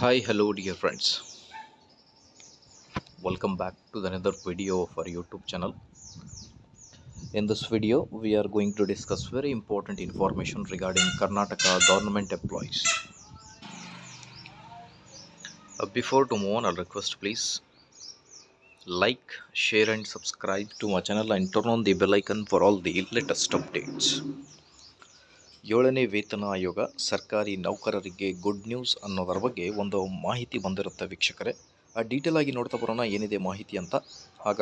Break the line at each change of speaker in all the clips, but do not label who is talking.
Hi, hello, dear friends. Welcome back to another video of our YouTube channel. In this video, we are going to discuss very important information regarding Karnataka government employees. Uh, before to move on, I'll request please like, share, and subscribe to my channel and turn on the bell icon for all the latest updates. ಏಳನೇ ವೇತನ ಆಯೋಗ ಸರ್ಕಾರಿ ನೌಕರರಿಗೆ good news ಅನ್ನೋದರ ಬಗ್ಗೆ ಒಂದು ಮಾಹಿತಿ ಬಂದಿರುತ್ತೆ ವೀಕ್ಷಕರೇ. ಆ ಡೀಟೇಲ್ ಆಗಿ ನೋಡ್ತಾ ಬರೋಣ ಏನಿದೆ ಮಾಹಿತಿ ಅಂತ. ಹಾಗ,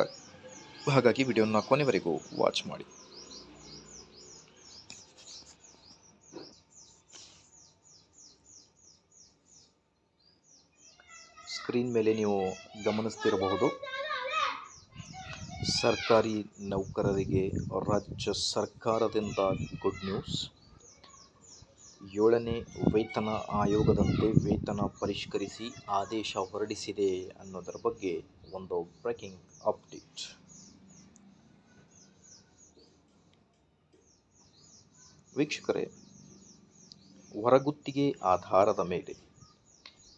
ಹಾಗಾಗಿ ವಿಡಿಯೋನ ಕೊನೆವರೆಗೂ ವಾಚ್ ಮಾಡಿ. ಸ್ಕ್ರೀನ್ ಮೇಲೆ ನೀವು ಗಮನಿಸ್ತಿರಬಹುದು. ಸರ್ಕಾರಿ ನೌಕರರಿಗೆ ರಾಜ್ಯ ಸರ್ಕಾರದಿಂದ ಗುಡ್ ನ್ಯೂಸ್ ಏಳನೇ ವೇತನ ಆಯೋಗದಂತೆ ವೇತನ ಪರಿಷ್ಕರಿಸಿ ಆದೇಶ ಹೊರಡಿಸಿದೆ ಅನ್ನೋದರ ಬಗ್ಗೆ ಒಂದು ಬ್ರೇಕಿಂಗ್ ಅಪ್ಡೇಟ್. ವೀಕ್ಷಕರೇ, ಹೊರಗುತ್ತಿಗೆ ಆಧಾರದ ಮೇಲೆ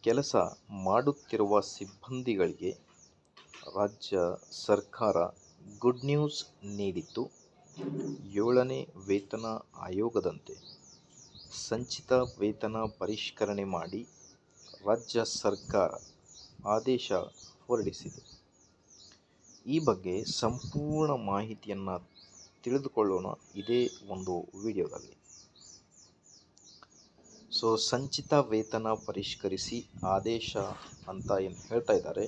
ಕೆಲಸ ಮಾಡುತ್ತಿರುವ ಸಿಬ್ಬಂದಿಗಳಿಗೆ ರಾಜ್ಯ ಸರ್ಕಾರ ಗುಡ್ ನ್ಯೂಸ್ ನೀಡಿದ್ದು, ಏಳನೇ ವೇತನ ಆಯೋಗದಂತೆ ಸಂಚಿತ ವೇತನ ಪರಿಷ್ಕರಣೆ ಮಾಡಿ ರಾಜ್ಯ ಸರ್ಕಾರ ಆದೇಶ ಹೊರಡಿಸಿದೆ. ಈ ಬಗ್ಗೆ ಸಂಪೂರ್ಣ ಮಾಹಿತಿಯನ್ನು ತಿಳಿದುಕೊಳ್ಳೋಣ. ಇದೇ ಒಂದು ವಿಡಿಯೋದಲ್ಲಿ. ಸೊ, ಸಂಚಿತ ವೇತನ ಪರಿಷ್ಕರಿಸಿ ಆದೇಶ ಅಂತ ಏನು ಹೇಳ್ತಾ ಇದ್ದಾರೆ.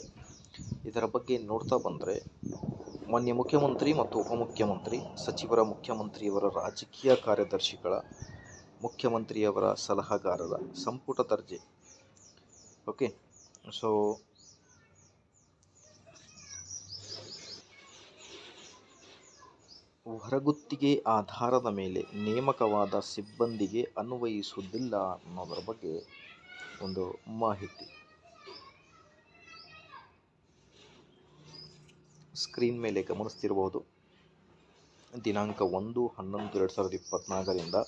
ಇದರ ಬಗ್ಗೆ ನೋಡ್ತಾ ಬಂದರೆ ಮಾನ್ಯ ಮುಖ್ಯಮಂತ್ರಿ ಮತ್ತು ಉಪಮುಖ್ಯಮಂತ್ರಿ, ಸಚಿವರ ಮುಖ್ಯಮಂತ್ರಿಯವರ ರಾಜಕೀಯ ಕಾರ್ಯದರ್ಶಿಗಳ ಮುಖ್ಯಮಂತ್ರಿಯವರ ಸಲಹಾಗಾರರ ಸಂಪುಟ ದರ್ಜೆ. ಓಕೆ, ಸೊ ಹೊರಗುತ್ತಿಗೆ ಆಧಾರದ ಮೇಲೆ ನೇಮಕವಾದ ಸಿಬ್ಬಂದಿಗೆ ಅನ್ವಯಿಸುವುದಿಲ್ಲ ಅನ್ನೋದರ ಬಗ್ಗೆ ಒಂದು ಮಾಹಿತಿ. ಸ್ಕ್ರೀನ್ ಮೇಲೆ ಗಮನಿಸ್ತಿರಬಹುದು. ದಿನಾಂಕ ಒಂದು ಹನ್ನೊಂದು ಎರಡು ಸಾವಿರದ ಇಪ್ಪತ್ತ್ನಾಲ್ಕರಿಂದ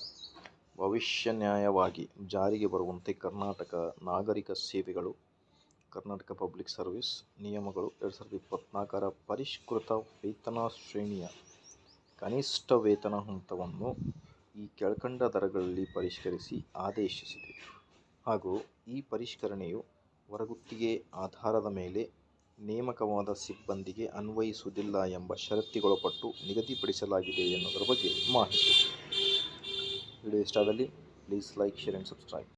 ಭವಿಷ್ಯ ನ್ಯಾಯವಾಗಿ ಜಾರಿಗೆ ಬರುವಂತೆ ಕರ್ನಾಟಕ ನಾಗರಿಕ ಸೇವೆಗಳು, ಕರ್ನಾಟಕ ಪಬ್ಲಿಕ್ ಸರ್ವಿಸ್ ನಿಯಮಗಳು ಎರಡು ಸಾವಿರದ ಇಪ್ಪತ್ತ್ನಾಲ್ಕರ ಪರಿಷ್ಕೃತ ವೇತನ ಶ್ರೇಣಿಯ ಕನಿಷ್ಠ ವೇತನ ಹಂತವನ್ನು ಈ ಕೆಳಕಂಡ ದರಗಳಲ್ಲಿ ಪರಿಷ್ಕರಿಸಿ ಆದೇಶಿಸಿದೆ. ಹಾಗೂ ಈ ಪರಿಷ್ಕರಣೆಯು ಹೊರಗುತ್ತಿಗೆ ಆಧಾರದ ಮೇಲೆ ನೇಮಕವಾದ ಸಿಬ್ಬಂದಿಗೆ ಅನ್ವಯಿಸುವುದಿಲ್ಲ ಎಂಬ ಷರತ್ತಿಗೊಳಪಟ್ಟು ನಿಗದಿಪಡಿಸಲಾಗಿದೆ ಎನ್ನುವುದರ ಬಗ್ಗೆ ಮಾಹಿತಿ. ವಿಡಿಯೋ ಇಷ್ಟ ಆದಲ್ಲಿ please like share and subscribe